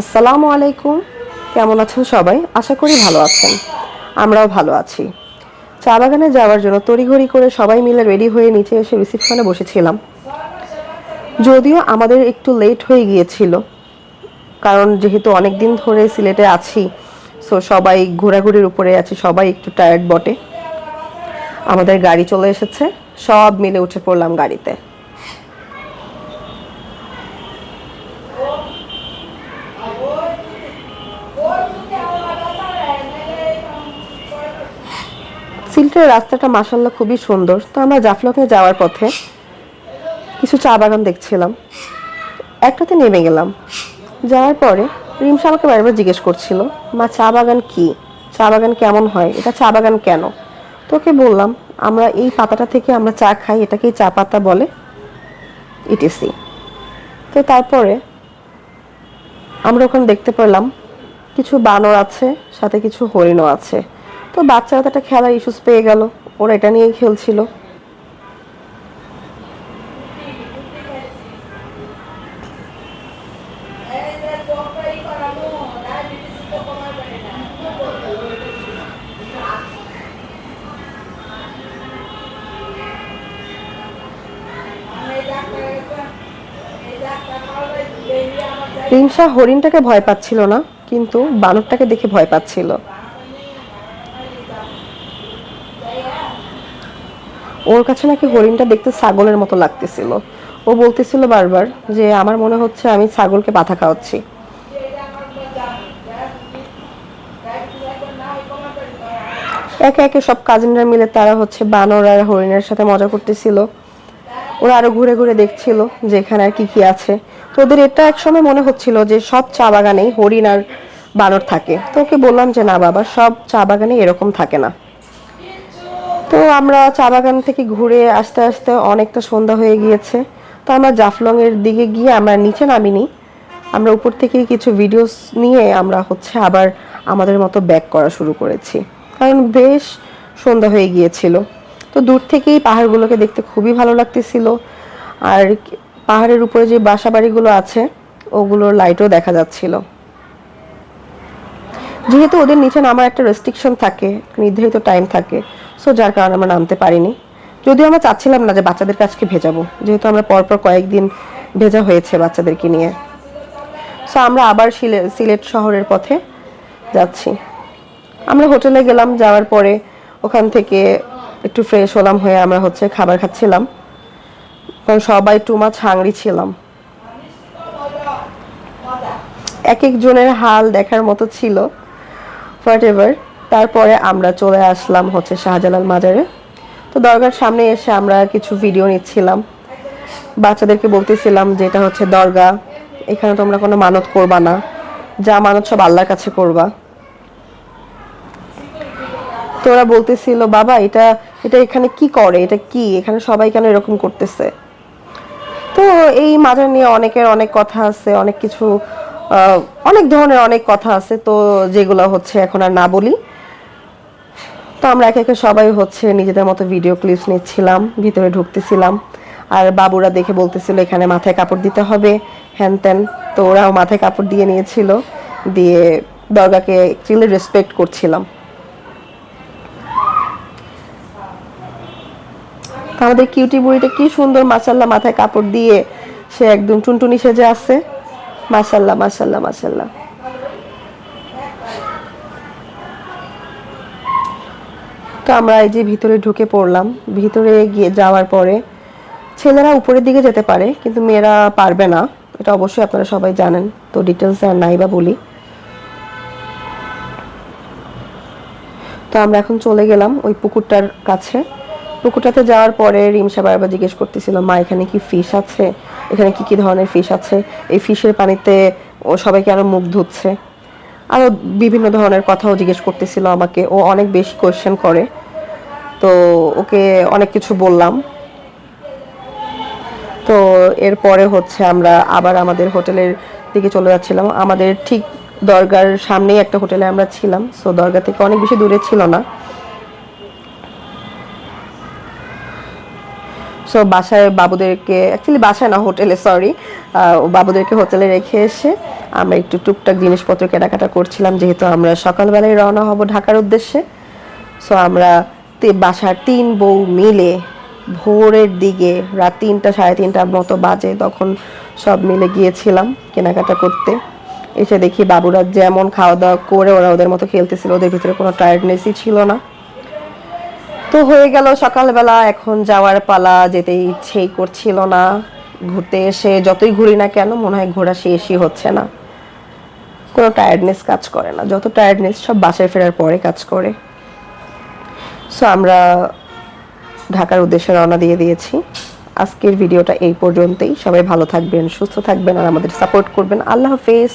আসসালামু আলাইকুম। কেমন আছেন সবাই? আশা করি ভালো আছেন। আমরাও ভালো আছি। চা বাগানে যাওয়ার জন্য তড়িঘড়ি করে সবাই মিলে রেডি হয়ে নিচে এসে রিসিপশনে বসেছিলাম। যদিও আমাদের একটু লেট হয়ে গিয়েছিল, কারণ যেহেতু অনেক দিন ধরে সিলেটে আছি সো সবাই ঘোরাঘুরির উপরে আছে, সবাই একটু টায়ার্ড বটে। আমাদের গাড়ি চলে এসেছে, সব মিলে উঠে পড়লাম গাড়িতে। সিলেটের রাস্তাটা মাসাল্লাহ খুবই সুন্দর। তো আমরা জাফলকে যাওয়ার পথে কিছু চা বাগান দেখছিলাম। একটাতে নেমে গেলাম। যাওয়ার পরে রিমসা আমাকে বারবার জিজ্ঞেস করছিল, মা, চা বাগান কি? চা বাগান কেমন হয়? এটা চা বাগান কেন? তোকে বললাম, আমরা এই পাতাটা থেকে আমরা চা খাই, এটাকেই চা পাতা বলে ইটিসি তো তারপরে আমরা ওখানে দেখতে পেলাম, কিছু বানর আছে, সাথে কিছু হরিণও আছে। তো বাচ্চারা তো একটা খেলার ইস্যুস পেয়ে গেল। ওরা এটা নিয়েই খেলছিল। রিমসা হরিণটাকে ভয় পাচ্ছিল না, কিন্তু বানরটাকে দেখে ভয় পাচ্ছিল। ওর কাছে নাকি হরিণটা দেখতে ছাগলের মতো লাগতেছিল। ও বলতেছিল বারবার যে আমার মনে হচ্ছে আমি ছাগলকে পাথা খাওয়াচ্ছি। একে একে সব কাজিনরা মিলে তারা হচ্ছে বানর আর হরিণের সাথে মজা করতেছিল। ওরা আরও ঘুরে ঘুরে দেখছিল যে এখানে আর কি কি আছে। তো ওদের এটা এক সময় মনে হচ্ছিল যে সব চা বাগানেই হরিণ আর বানর থাকে। তো ওকে বললাম যে, না বাবা, সব চা বাগানে এরকম থাকে না। তো আমরা চা বাগান থেকে ঘুরে আস্তে আস্তে অনেকটা সন্ধ্যা হয়ে গিয়েছে। তো আমরা জাফলং এর দিকে গিয়ে আমরা নিচে নামিনি। আমরা উপর থেকে কিছু ভিডিওস নিয়ে আমরা হচ্ছে আবার আমাদের মতো ব্যাক করা শুরু করেছি। কারণ বেশ সন্ধ্যা হয়ে গিয়েছিল। তো দূর থেকেই পাহাড়গুলোকে দেখতে খুবই ভালো লাগতেছিল। আর পাহাড়ের উপরে যে বাসা বাড়িগুলো আছে, ওগুলোর লাইটও দেখা যাচ্ছিল। যেহেতু ওদের নিচে নামার একটা রেস্ট্রিকশন থাকে, নির্ধারিত টাইম থাকে সো যার কারণে আমরা নামতে পারিনি। যদিও আমরা চাচ্ছিলাম না যে বাচ্চাদের আজকে ভেজাবো, যেহেতু আমরা পরপর কয়েকদিন ভেজা হয়েছে বাচ্চাদেরকে নিয়ে। সো আমরা আবার সিলে- সিলেট শহরের পথে যাচ্ছি। আমরা হোটেলে গেলাম, যাওয়ার পরে ওখান থেকে একটু ফ্রেশ হলাম হয়ে আমরা হচ্ছে খাবার খাচ্ছিলাম। কারণ সবাই টু মাছ হাংরি ছিলাম। এক একজনের হাল দেখার মতো ছিল হোয়াট এভার তারপরে আমরা চলে আসলাম হচ্ছে শাহজালাল মাজারে। তো দরগার সামনে এসে আমরা কিছু ভিডিও নিচ্ছিলাম। বাচ্চাদেরকে বলতেছিলাম যে এটা হচ্ছে দরগা। এখানে তোমরা কোনো মানত করবা না। যা মানত সব আল্লাহর কাছে করবা। তো ওরা বলতেছিল, বাবা, এটা এটা এখানে কি করে? এটা কি? এখানে সবাই কেন এরকম করতেছে? তো এই মাজার নিয়ে অনেকের অনেক কথা আছে, অনেক কিছু অনেক ধরনের অনেক কথা আছে। তো যেগুলো হচ্ছে এখন আর না বলি। আমরা একে একে সবাই হচ্ছে নিজেদের মতো ভিডিও ক্লিপস নিচ্ছিলাম, ভিতরে ঢুকতেছিলাম। আর বাবুরা দেখে বলতেছিল, এখানে মাথায় কাপড় দিতে হবে। হ্যান ত্যান, তো ওরাও মাথায় কাপড় দিয়ে নিয়েছিল। দিয়ে দরগাকে অ্যাকচুয়ালি রেসপেক্ট করছিলাম। আমাদের কিউটি বুড়িটা কি সুন্দর মাসাল্লাহ মাথায় কাপড় দিয়ে সে একদম টুনটুনি সেজে আছে। মাসাল্লাহ মাসাল্লাহ মাসাল্লাহ তো আমরা এই যে ভিতরে ঢুকে পড়লাম, ভিতরে গিয়ে যাওয়ার পরে ছেলেরা উপরের দিকে যেতে পারে, কিন্তু মেয়েরা পারবে না। এটা অবশ্যই আপনারা সবাই জানেন, তো ডিটেলস আর নাই বা বলি। তো আমরা এখন চলে গেলাম ওই পুকুরটার কাছে। পুকুরটাতে যাওয়ার পরে রিমসা বারবার জিজ্ঞেস করতেছিল, মা, এখানে কি ফিশ আছে? এখানে কি কি ধরনের ফিশ আছে? এই ফিশের পানিতে ও সবাই কেন মুখ ধুচ্ছে। আরও বিভিন্ন ধরনের কথাও জিজ্ঞেস করতেছিল আমাকে। ও অনেক বেশি কোয়েশ্চেন করে। তো ওকে অনেক কিছু বললাম। তো এরপরে হচ্ছে আমরা আবার আমাদের হোটেলের দিকে চলে যাচ্ছিলাম। আমাদের ঠিক দরগার সামনেই একটা হোটেলে আমরা ছিলাম। সো দরগা থেকে অনেক বেশি দূরে ছিল না। সো বাসায় বাবুদেরকে অ্যাকচুয়ালি বাসায় না, হোটেলে সরি বাবুদেরকে হোটেলে রেখে এসে আমরা একটু টুকটাক জিনিসপত্র কেনাকাটা করছিলাম, যেহেতু আমরা সকালবেলায় রওনা হব ঢাকার উদ্দেশ্যে। সো আমরা বাসার তিন বউ মিলে ভোরের দিকে রাত তিনটা, সাড়ে তিনটার মতো বাজে তখন সব মিলে গিয়েছিলাম কেনাকাটা করতে। এসে দেখি বাবুরা যেমন খাওয়া দাওয়া করে ওরা ওদের মতো খেলতেছিল, ওদের ভিতরে কোনো টায়ার্ডনেসই ছিল না। তো হয়ে গেল সকালবেলা, এখন যাওয়ার পালা যেতে ইচ্ছেই করছিল না। ঘুরতে এসে যতই ঘুরি না কেন, মনে হয় ঘোরা শেষই হচ্ছে না। কোনো টায়ার্ডনেস কাজ করে না। যত টায়ার্ডনেস সব বাসায় ফেরার পরে কাজ করে। সো আমরা ঢাকার উদ্দেশ্যে রওনা দিয়ে দিয়েছি। আজকের ভিডিওটা এই পর্যন্তই। সবাই ভালো থাকবেন, সুস্থ থাকবেন, আর আমাদের সাপোর্ট করবেন। আল্লাহ হাফেজ।